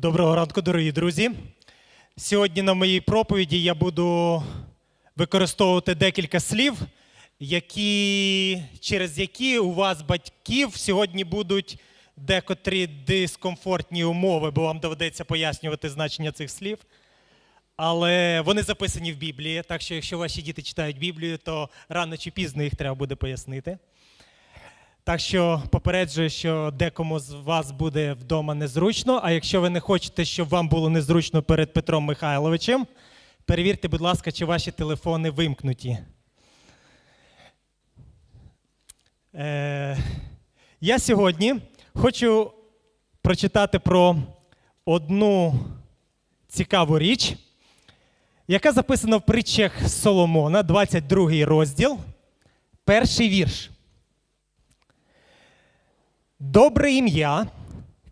Доброго ранку, дорогі друзі. Сьогодні на моїй проповіді я буду використовувати декілька слів, які, через які у вас, батьків, сьогодні будуть декотрі дискомфортні умови, бо вам доведеться пояснювати значення цих слів. Але вони записані в Біблії, так що якщо ваші діти читають Біблію, то рано чи пізно їх треба буде пояснити. Так що попереджую, що декому з вас буде вдома незручно. А якщо ви не хочете, щоб вам було незручно перед Петром Михайловичем, перевірте, будь ласка, чи ваші телефони вимкнуті. Е, я сьогодні хочу прочитати про одну цікаву річ, яка записана в притчах Соломона, 22 розділ, перший вірш. Добре ім'я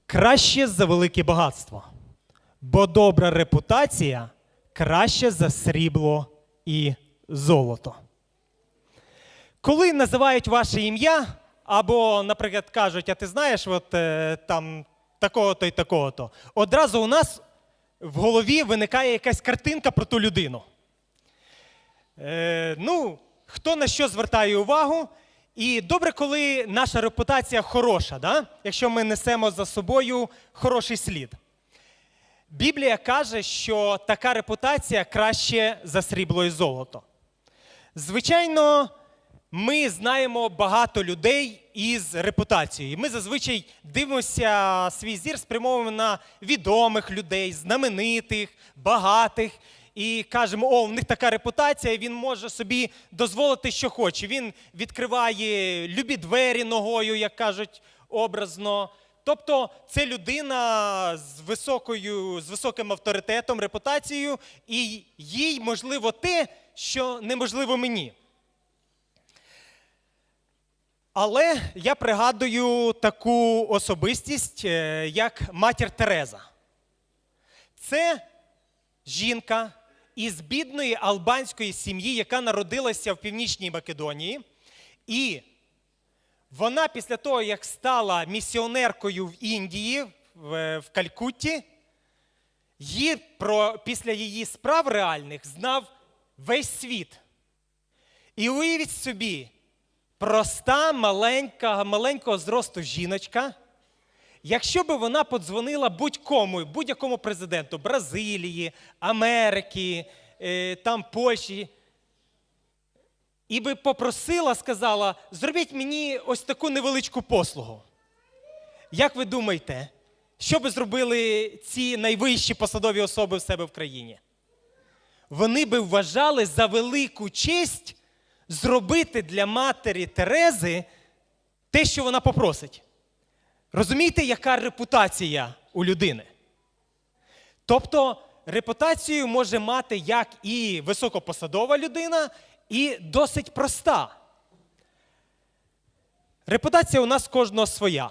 краще за велике багатство, бо добра репутація краще за срібло і золото. Коли називають ваше ім'я, або, наприклад, кажуть, а ти знаєш, от е, там такого-то і такого-то, одразу у нас в голові виникає якась картинка про ту людину. Е, ну, хто на що звертає увагу. І добре, коли наша репутація хороша, да? якщо ми несемо за собою хороший слід. Біблія каже, що така репутація краще за срібло і золото. Звичайно, ми знаємо багато людей із репутацією. Ми зазвичай дивимося свій зір спрямовуємо на відомих людей, знаменитих, багатих. І кажемо, о, в них така репутація, він може собі дозволити, що хоче. Він відкриває любі двері ногою, як кажуть образно. Тобто це людина з високою, з високим авторитетом, репутацією, і їй можливо те, що неможливо мені. Але я пригадую таку особистість, е, як матір Тереза. Це жінка із бідної албанської сім'ї, яка народилася в Північній Македонії. І вона після того, як стала місіонеркою в Індії, в, в Калькутті, її про, після її справ реальних знав весь світ. І уявіть собі, проста, маленька, маленького зросту жіночка, якщо б вона подзвонила будь-кому, будь-якому президенту Бразилії, Америки, е, там Польщі, і би попросила, сказала, зробіть мені ось таку невеличку послугу. Як ви думаєте, що би зробили ці найвищі посадові особи в себе в країні? Вони би вважали за велику честь зробити для матері Терези те, що вона попросить. Розумієте, яка репутація у людини? Тобто репутацію може мати як і високопосадова людина, і досить проста. Репутація у нас кожного своя.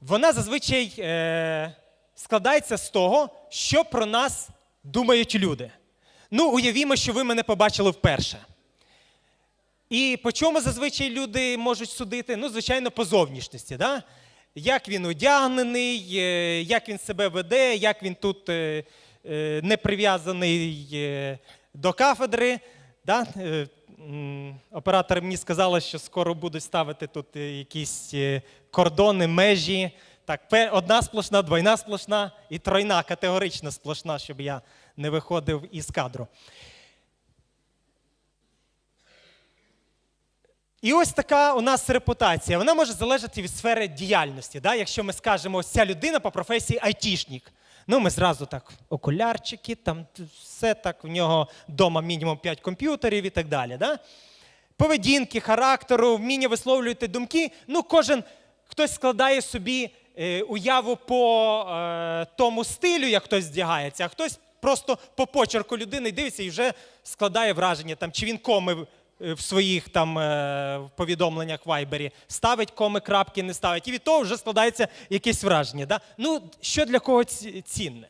Вона зазвичай е, складається з того, що про нас думають люди. Ну, уявімо, що ви мене побачили вперше. І по чому зазвичай люди можуть судити? Ну, звичайно, по зовнішності. Да? Як він одягнений, е, як він себе веде, як він тут е, е, не прив'язаний до кафедри. Да? Оператори мені сказали, що скоро будуть ставити тут якісь кордони, межі. Так, одна сплошна, двойна сплошна і тройна, категорична сплошна, щоб я не виходив із кадру. І ось така у нас репутація. Вона може залежати від сфери діяльності. Да? Якщо ми скажемо, ось ця людина по професії айтішник. Ну, ми зразу так, окулярчики, там все так, в нього вдома мінімум 5 комп'ютерів і так далі. Да? Поведінки, характеру, вміння висловлювати думки. Ну, кожен хтось складає собі е, уяву по е, тому стилю, як хтось здягається, а хтось просто по почерку людини дивиться і вже складає враження, там, чи він коми в своїх там е, повідомленнях в Вайбері ставить коми, крапки не ставить. І від того вже складається якесь враження. Да? Ну, що для кого цінне?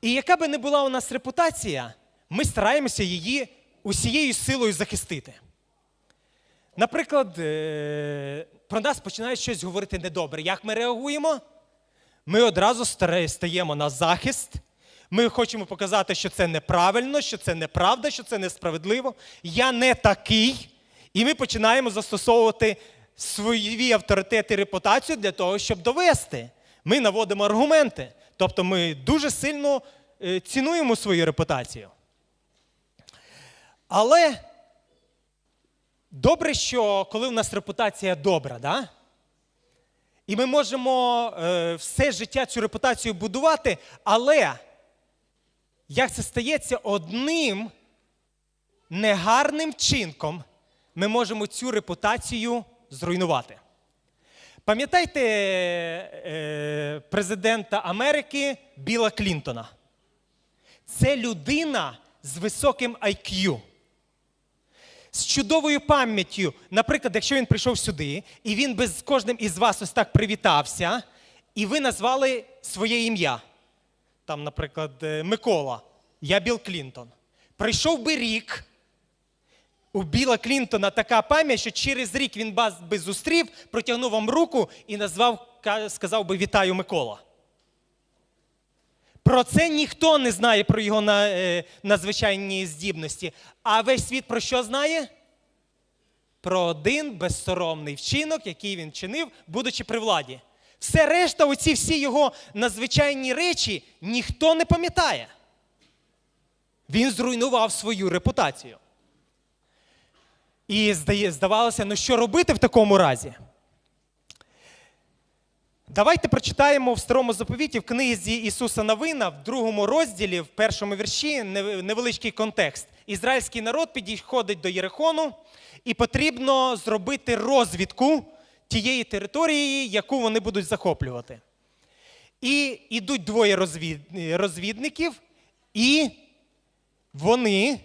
І яка би не була у нас репутація, ми стараємося її усією силою захистити. Наприклад, е, про нас починають щось говорити недобре. Як ми реагуємо? ми одразу стаємо на захист. Ми хочемо показати, що це неправильно, що це неправда, що це несправедливо. Я не такий. І ми починаємо застосовувати свої авторитети і репутацію для того, щоб довести. Ми наводимо аргументи. Тобто ми дуже сильно е, цінуємо свою репутацію. Але добре, що коли в нас репутація добра, да? і ми можемо е, все життя цю репутацію будувати, але як це стається одним негарним вчинком, ми можемо цю репутацію зруйнувати. Пам'ятаєте е, президента Америки Біла Клінтона? Це людина з високим IQ. З чудовою пам'яттю. Наприклад, якщо він прийшов сюди, і він би з кожним із вас ось так привітався, і ви назвали своє ім'я. Там, наприклад, е, Микола, я Біл Клінтон. Прийшов би рік, у Біла Клінтона така пам'ять, що через рік він вас би зустрів, протягнув вам руку і назвав, сказав би Вітаю Микола. Про це ніхто не знає про його е, надзвичайні здібності. А весь світ про що знає? Про один безсоромний вчинок, який він чинив, будучи при владі. Все решта, оці всі його надзвичайні речі, ніхто не пам'ятає. Він зруйнував свою репутацію. І здавалося, ну що робити в такому разі? Давайте прочитаємо в старому заповіті в книзі Ісуса Новина в другому розділі, в першому вірші, невеличкий контекст. Ізраїльський народ підходить до Єрихону, і потрібно зробити розвідку тієї території, яку вони будуть захоплювати. І йдуть двоє розвідників, і вони,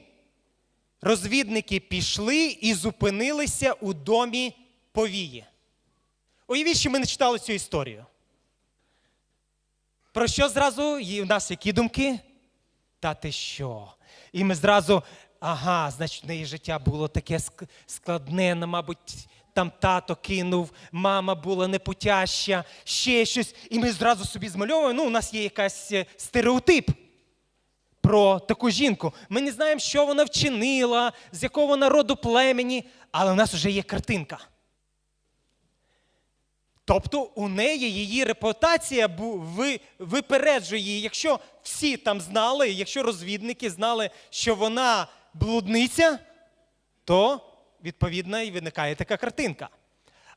розвідники, пішли і зупинилися у домі повії. Уявіть, що ми не читали цю історію. Про що зразу в нас які думки? Та ти що? І ми зразу, ага, значить, в неї життя було таке складне, ну, мабуть, там тато кинув, мама була непутяща, ще щось. І ми зразу собі змальовуємо, ну, у нас є якась е, стереотип про таку жінку. Ми не знаємо, що вона вчинила, з якого вона роду племені, але у нас вже є картинка. Тобто у неї її репутація випереджує її. Якщо всі там знали, якщо розвідники знали, що вона блудниця, то відповідно і виникає така картинка.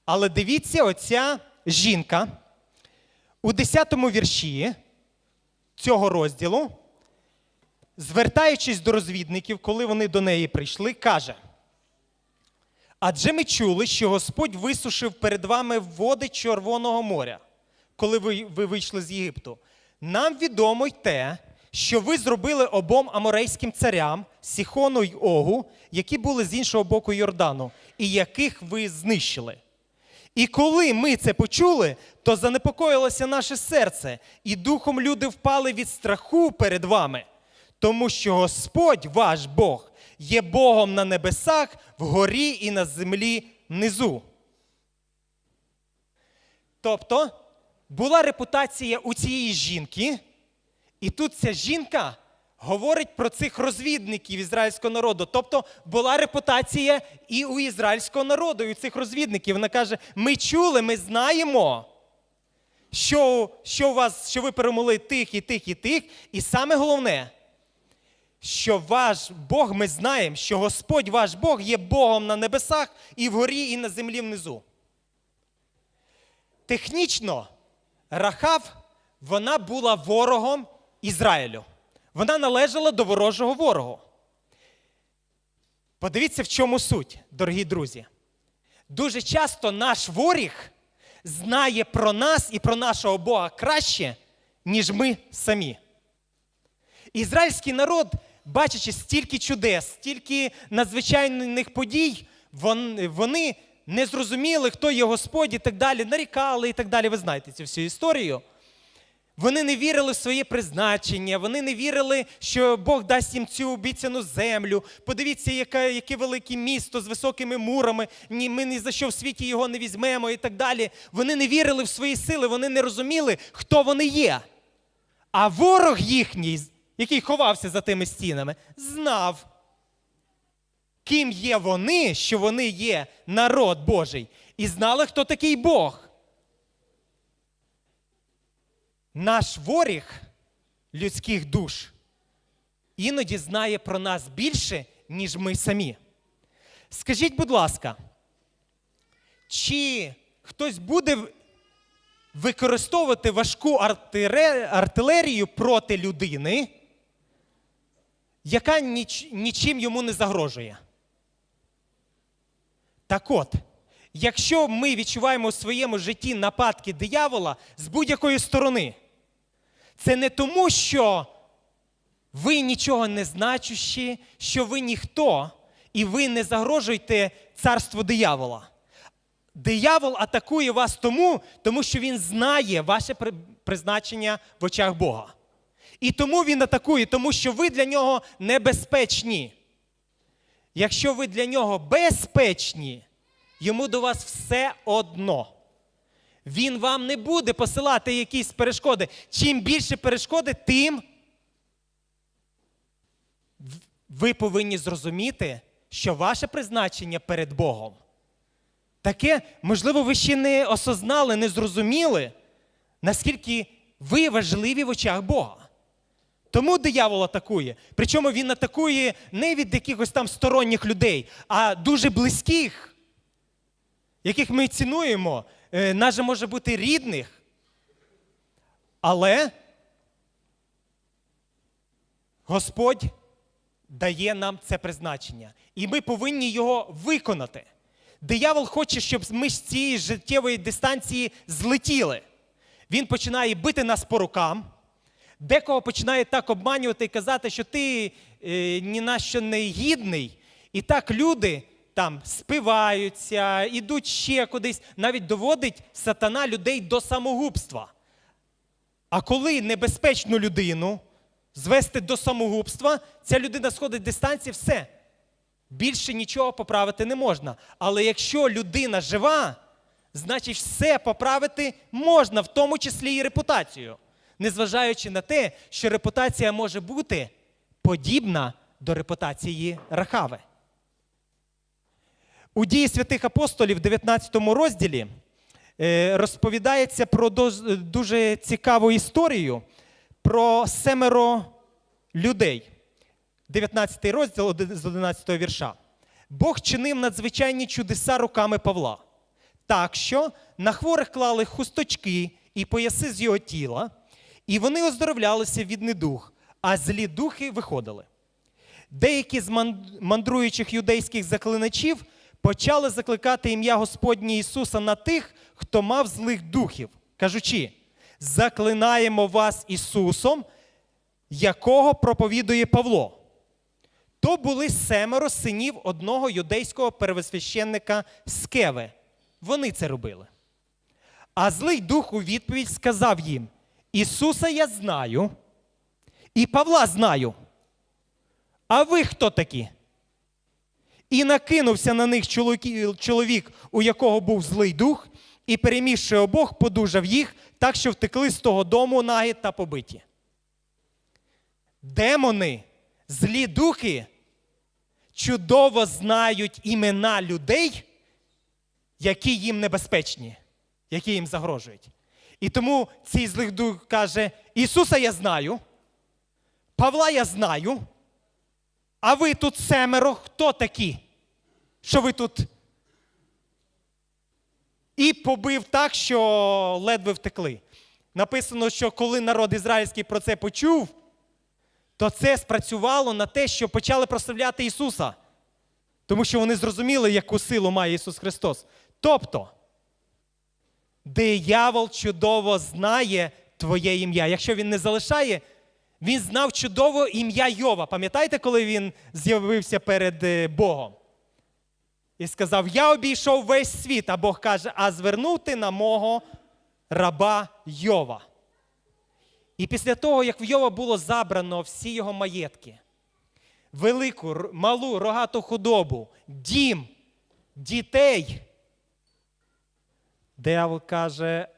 Але дивіться, оця жінка у 10 вірші цього розділу, звертаючись до розвідників, коли вони до неї прийшли, каже. Адже ми чули, що Господь висушив перед вами води Червоного моря, коли ви, ви вийшли з Єгипту. Нам відомо й те, що ви зробили обом аморейським царям Сіхону й Огу, які були з іншого боку Йордану, і яких ви знищили. І коли ми це почули, то занепокоїлося наше серце, і духом люди впали від страху перед вами, тому що Господь, ваш Бог, є Богом на небесах, вгорі і на землі внизу. Тобто була репутація у цієї жінки, і тут ця жінка говорить про цих розвідників ізраїльського народу. Тобто була репутація і у ізраїльського народу, і у цих розвідників. Вона каже: ми чули, ми знаємо, що, що, у вас, що ви перемогли тих і тих і тих. І саме головне, що ваш Бог, ми знаємо, що Господь ваш Бог є Богом на небесах і вгорі, і на землі внизу. Технічно Рахав вона була ворогом Ізраїлю. Вона належала до ворожого ворогу. Подивіться, в чому суть, дорогі друзі. Дуже часто наш воріг знає про нас і про нашого Бога краще, ніж ми самі. Ізраїльський народ, бачачи стільки чудес, стільки надзвичайних подій, вони не зрозуміли, хто є Господь і так далі, нарікали і так далі. Ви знаєте цю всю історію. Вони не вірили в своє призначення, вони не вірили, що Бог дасть їм цю обіцяну землю. Подивіться, яке, яке велике місто з високими мурами. Ні, ми ні за що в світі його не візьмемо і так далі. Вони не вірили в свої сили, вони не розуміли, хто вони є. А ворог їхній, який ховався за тими стінами, знав, ким є вони, що вони є народ Божий, і знали, хто такий Бог. Наш воріг людських душ іноді знає про нас більше, ніж ми самі. Скажіть, будь ласка, чи хтось буде використовувати важку артилерію проти людини, яка ніч, нічим йому не загрожує? Так от, якщо ми відчуваємо у своєму житті нападки диявола з будь-якої сторони, це не тому, що ви нічого не значущі, що ви ніхто, і ви не загрожуєте царству диявола. Диявол атакує вас тому, тому що він знає ваше призначення в очах Бога. І тому він атакує, тому що ви для нього небезпечні. Якщо ви для нього безпечні, йому до вас все одно. Він вам не буде посилати якісь перешкоди. Чим більше перешкоди, тим ви повинні зрозуміти, що ваше призначення перед Богом. Таке, можливо, ви ще не осознали, не зрозуміли, наскільки ви важливі в очах Бога. Тому диявол атакує. Причому він атакує не від якихось там сторонніх людей, а дуже близьких, яких ми цінуємо, е, навіть може бути рідних. Але Господь дає нам це призначення, і ми повинні його виконати. Диявол хоче, щоб ми з цієї життєвої дистанції злетіли. Він починає бити нас по рукам, декого починає так обманювати і казати, що ти е, ні на що не гідний. І так люди там спиваються, ідуть ще кудись, навіть доводить сатана людей до самогубства. А коли небезпечну людину звести до самогубства, ця людина сходить дистанції, все. Більше нічого поправити не можна. Але якщо людина жива, значить все поправити можна, в тому числі і репутацію. Незважаючи на те, що репутація може бути подібна до репутації Рахави. У дії святих апостолів, в 19 розділі, е, розповідається про дуже цікаву історію про семеро людей. 19 розділ з 11 вірша. Бог чинив надзвичайні чудеса руками Павла, так що на хворих клали хусточки і пояси з його тіла, і вони оздоровлялися від недух, а злі духи виходили. Деякі з мандруючих юдейських заклиначів почали закликати ім'я Господнє Ісуса на тих, хто мав злих духів, кажучи: заклинаємо вас Ісусом, якого проповідує Павло. То були семеро синів одного юдейського первосвященника Скеви. Вони це робили. А злий дух у відповідь сказав їм: Ісуса я знаю, і Павла знаю. А ви хто такі? І накинувся на них чоловік, у якого був злий дух, і перемігши обох, подужав їх, так що втекли з того дому нагі та побиті. Демони, злі духи чудово знають імена людей, які їм небезпечні, які їм загрожують. І тому цей злий дух каже: Ісуса я знаю, Павла я знаю, а ви тут семеро, хто такі? Що ви тут? І побив так, що ледве втекли. Написано, що коли народ ізраїльський про це почув, то це спрацювало на те, що почали прославляти Ісуса. Тому що вони зрозуміли, яку силу має Ісус Христос. Тобто, диявол чудово знає твоє ім'я. Якщо він не залишає, він знав чудово ім'я Йова. Пам'ятаєте, коли він з'явився перед е, Богом? І сказав: Я обійшов весь світ, а Бог каже, а звернув ти на мого раба Йова. І після того, як в Йова було забрано всі його маєтки, велику, малу рогату худобу, дім, дітей, диявол каже,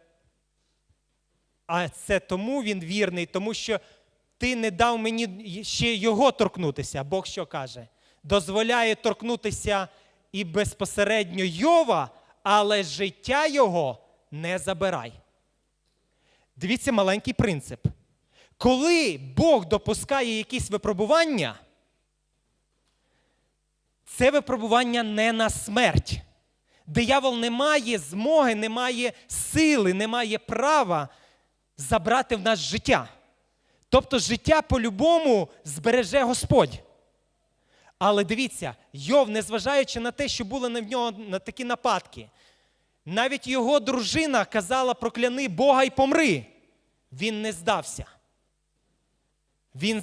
а це тому він вірний, тому що ти не дав мені ще його торкнутися. Бог що каже? Дозволяє торкнутися і безпосередньо Йова, але життя його не забирай. Дивіться маленький принцип. Коли Бог допускає якісь випробування, це випробування не на смерть. Диявол не має змоги, не має сили, не має права забрати в нас життя. Тобто життя по-любому збереже Господь. Але дивіться, Йов, незважаючи на те, що були в нього на такі нападки, навіть його дружина казала прокляни Бога й помри. Він не здався. Він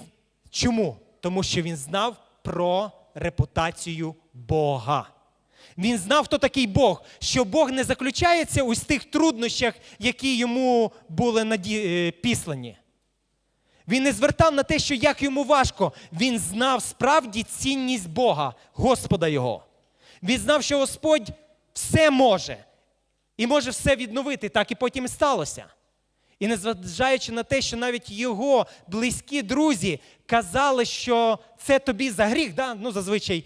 чому? Тому що він знав про репутацію Бога. Він знав, хто такий Бог, що Бог не заключається у тих труднощах, які йому були наді... е, післані. Він не звертав на те, що як йому важко. Він знав справді цінність Бога, Господа Його. Він знав, що Господь все може і може все відновити, так і потім і сталося. І незважаючи на те, що навіть його близькі друзі казали, що це тобі за гріх, да? ну зазвичай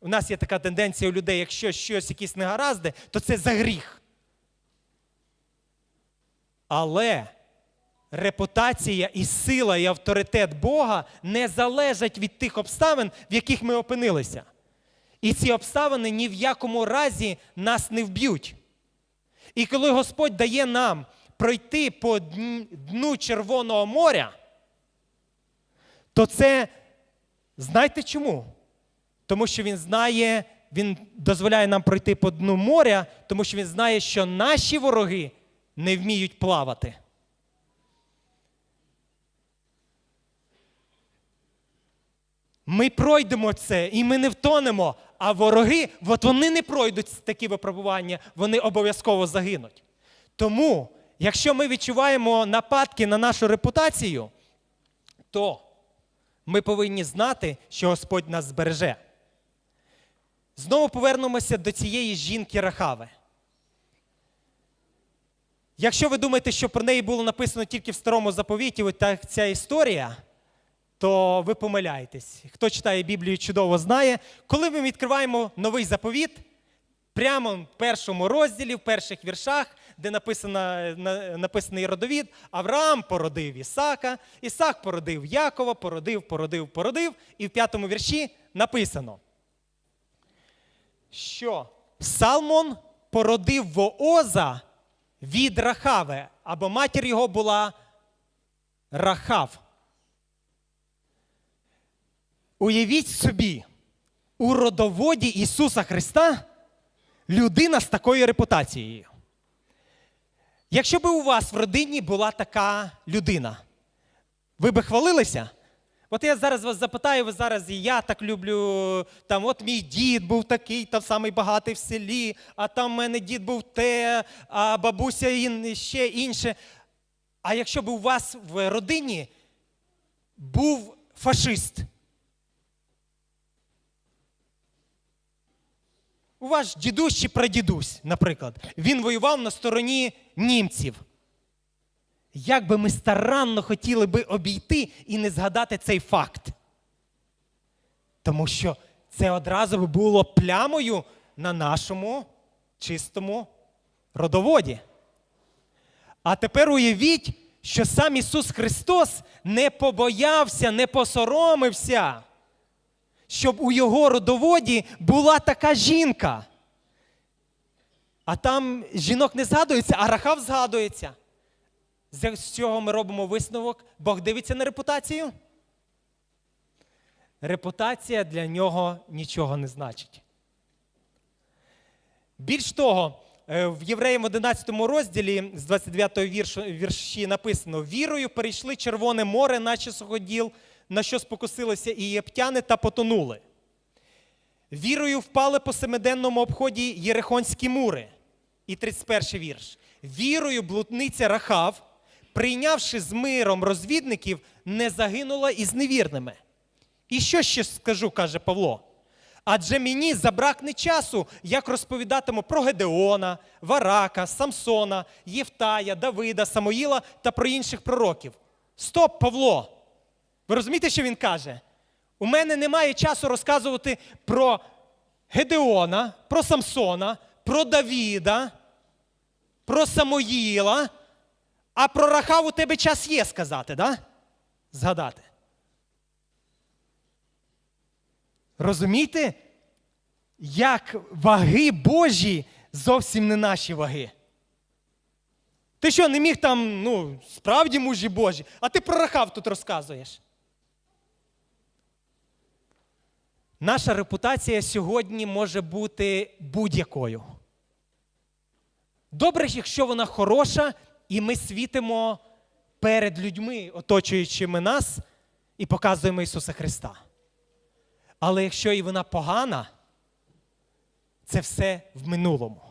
у нас є така тенденція у людей, якщо щось якісь негаразди, то це за гріх. Але репутація і сила, і авторитет Бога не залежать від тих обставин, в яких ми опинилися. І ці обставини ні в якому разі нас не вб'ють. І коли Господь дає нам пройти по дну Червоного моря, то це знаєте чому? Тому що Він знає, Він дозволяє нам пройти по дну моря, тому що Він знає, що наші вороги не вміють плавати. Ми пройдемо це і ми не втонемо. А вороги, от вони не пройдуть такі випробування, вони обов'язково загинуть. Тому, якщо ми відчуваємо нападки на нашу репутацію, то ми повинні знати, що Господь нас збереже. Знову повернемося до цієї жінки Рахави. Якщо ви думаєте, що про неї було написано тільки в старому заповіті, так ця історія, то ви помиляєтесь. Хто читає Біблію, чудово знає. Коли ми відкриваємо новий заповіт, прямо в першому розділі, в перших віршах, де написано, написаний родовід, Авраам породив Ісака, Ісак породив Якова, породив, породив, породив. І в п'ятому вірші написано, що Салмон породив Вооза від Рахави, або матір його була Рахав. Уявіть собі, у родоводі Ісуса Христа людина з такою репутацією. Якщо б у вас в родині була така людина, ви би хвалилися? От я зараз вас запитаю, ви зараз і я так люблю. Там, от мій дід був такий, там самий багатий в селі, а там в мене дід був те, а бабуся ін- ще інше. А якщо б у вас в родині був фашист, ваш дідусь чи прадідусь, наприклад, він воював на стороні німців. Як би ми старанно хотіли би обійти і не згадати цей факт? Тому що це одразу би було плямою на нашому чистому родоводі. А тепер уявіть, що сам Ісус Христос не побоявся, не посоромився щоб у його родоводі була така жінка. А там жінок не згадується, а Рахав згадується. З цього ми робимо висновок. Бог дивиться на репутацію. Репутація для нього нічого не значить. Більш того, е, в Євреям 11 розділі з 29 віршу, вірші написано: вірою перейшли Червоне море, наче суходіл, на що спокусилися і та потонули. Вірою впали по семиденному обході Єрихонські мури. І 31 вірш. Вірою блудниця Рахав прийнявши з миром розвідників, не загинула із невірними. І що ще скажу, каже Павло? Адже мені забракне часу, як розповідатиму про Гедеона, Варака, Самсона, Євтая, Давида, Самоїла та про інших пророків. Стоп, Павло! Ви розумієте, що він каже? У мене немає часу розказувати про Гедеона, про Самсона, про Давіда, про Самоїла, а про Рахав у тебе час є сказати, да? Згадати. Розумієте, як ваги Божі зовсім не наші ваги. Ти що, не міг там, ну, справді мужі Божі, а ти про Рахав тут розказуєш. Наша репутація сьогодні може бути будь-якою. Добре, якщо вона хороша, і ми світимо перед людьми, оточуючими нас, і показуємо Ісуса Христа. Але якщо і вона погана, це все в минулому.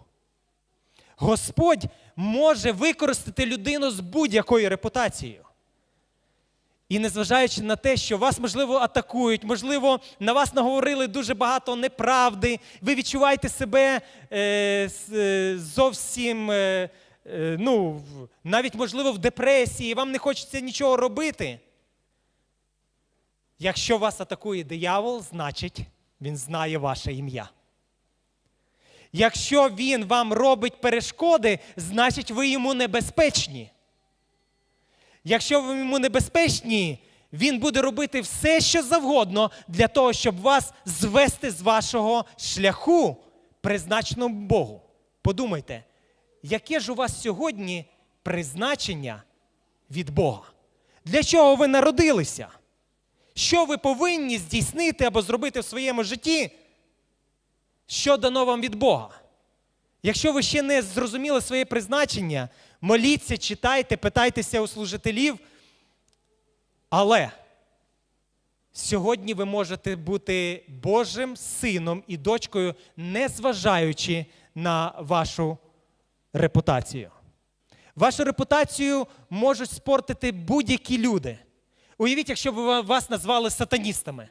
Господь може використати людину з будь-якою репутацією. І незважаючи на те, що вас, можливо, атакують, можливо, на вас наговорили дуже багато неправди, ви відчуваєте себе е, е, зовсім, е, е, ну, навіть, можливо, в депресії, вам не хочеться нічого робити. Якщо вас атакує диявол, значить він знає ваше ім'я. Якщо він вам робить перешкоди, значить ви йому небезпечні. Якщо ви йому небезпечні, він буде робити все, що завгодно для того, щоб вас звести з вашого шляху, призначеного Богу. Подумайте, яке ж у вас сьогодні призначення від Бога? Для чого ви народилися? Що ви повинні здійснити або зробити в своєму житті, що дано вам від Бога? Якщо ви ще не зрозуміли своє призначення, моліться, читайте, питайтеся у служителів. Але сьогодні ви можете бути Божим сином і дочкою, незважаючи на вашу репутацію. Вашу репутацію можуть спортити будь-які люди. Уявіть, якщо б вас назвали сатаністами.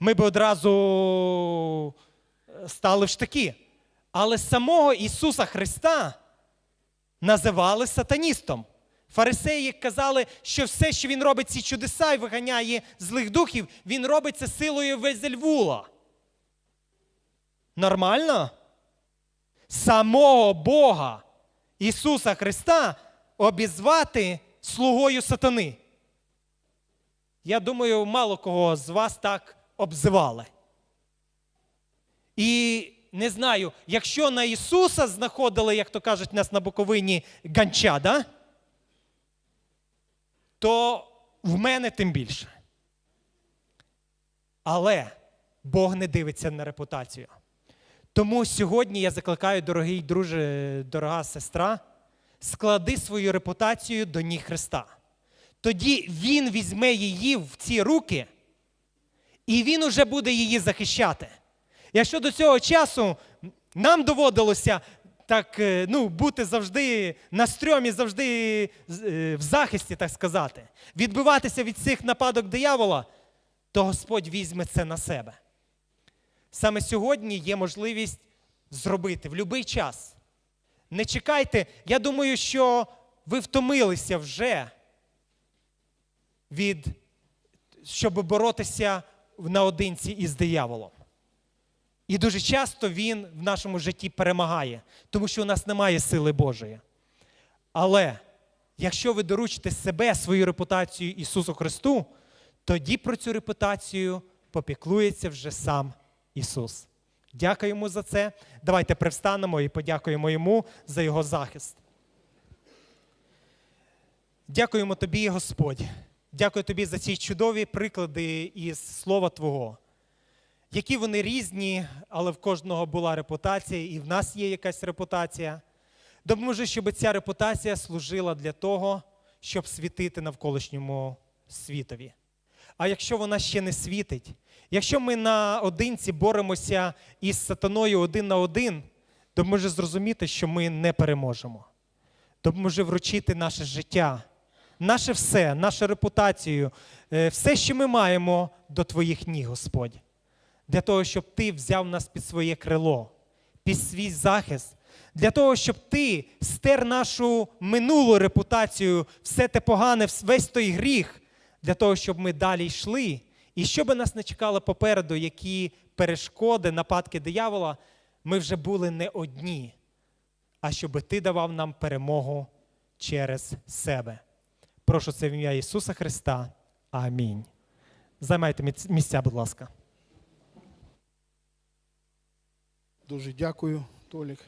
Ми б одразу е, стали в штаки. Але самого Ісуса Христа називали сатаністом. Фарисеї казали, що все, що він робить ці чудеса і виганяє злих духів, він робить це силою Везельвула. Нормально? Самого Бога Ісуса Христа обізвати слугою сатани. Я думаю, мало кого з вас так обзивали. І не знаю, якщо на Ісуса знаходили, як то кажуть, нас на Буковині ганча, да? то в мене тим більше. Але Бог не дивиться на репутацію. Тому сьогодні я закликаю, дорогий друже, дорога сестра, склади свою репутацію до ніг Христа. Тоді Він візьме її в ці руки, і Він уже буде її захищати. Якщо до цього часу нам доводилося так, е, ну, бути завжди на стрьомі, завжди е, в захисті, так сказати, відбиватися від цих нападок диявола, то Господь візьме це на себе. Саме сьогодні є можливість зробити в будь-який час. Не чекайте, я думаю, що ви втомилися вже від, щоб боротися наодинці із дияволом. І дуже часто він в нашому житті перемагає, тому що у нас немає сили Божої. Але якщо ви доручите себе, свою репутацію Ісусу Христу, тоді про цю репутацію попіклується вже сам Ісус. Дякуємо за це. Давайте привстанемо і подякуємо Йому за Його захист. Дякуємо тобі, Господь. Дякую тобі за ці чудові приклади із Слова Твого. Які вони різні, але в кожного була репутація, і в нас є якась репутація. Допоможи, щоб ця репутація служила для того, щоб світити навколишньому світові. А якщо вона ще не світить, якщо ми наодинці боремося із сатаною один на один, допоможи зрозуміти, що ми не переможемо. допоможи вручити наше життя, наше все, нашу репутацію, е, все, що ми маємо до Твоїх ніг, Господь, для того, щоб Ти взяв нас під своє крило, під свій захист, для того, щоб Ти стер нашу минулу репутацію, все те погане, весь той гріх, для того, щоб ми далі йшли, і щоб нас не чекало попереду, які перешкоди, нападки диявола, ми вже були не одні, а щоб Ти давав нам перемогу через себе. Прошу це в ім'я Ісуса Христа. Амінь. Займайте місця, будь ласка. Дуже дякую, Толік.